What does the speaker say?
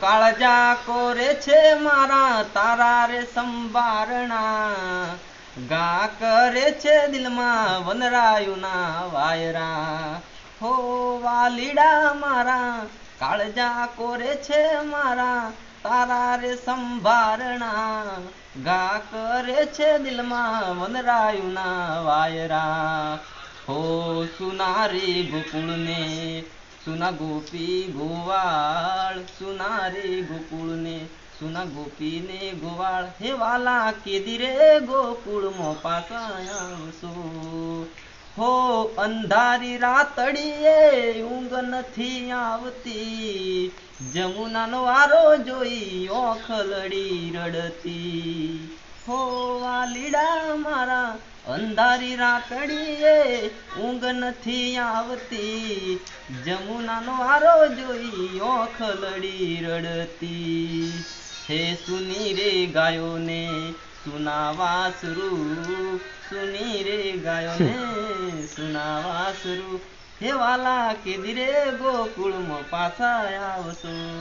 કાળજા કોરે છે મારા તારા રે સંભારણા. ગા કરે છે દિલમાં વનરાયુના વાયરા. હો વાલીડા મારા કાળજા કોરે છે મારા તારા રે સંભારણા. ગા કરે છે દિલમાં વનરાયુના વાયરા. હો સુનારી ગોકુળને સુના ગોપી ગોવાળ, સુનારી ગોકુળને, સુના ગોપીને ગોવાળ. હે વાલા કેદી રે ગોકુળમાં આવશો હો અંધારી રાતડીએ, ઊંઘ નથી આવતી. જમુનાનો વારો જોઈ ઓખલડી રડતી. હો વાલીડા મારા અંધારી રાતડીએ ઊંઘ નથી આવતી. જમુનાનો આરો જોઈ ઓખલડી રડતી. હે સુની રે ગાયોને, સુનાવા શરૂ. સુની રે ગાયોને, સુનાવા શરૂ. હે વાલા કે ધીરે ગોકુળમાં પાછા આવશો.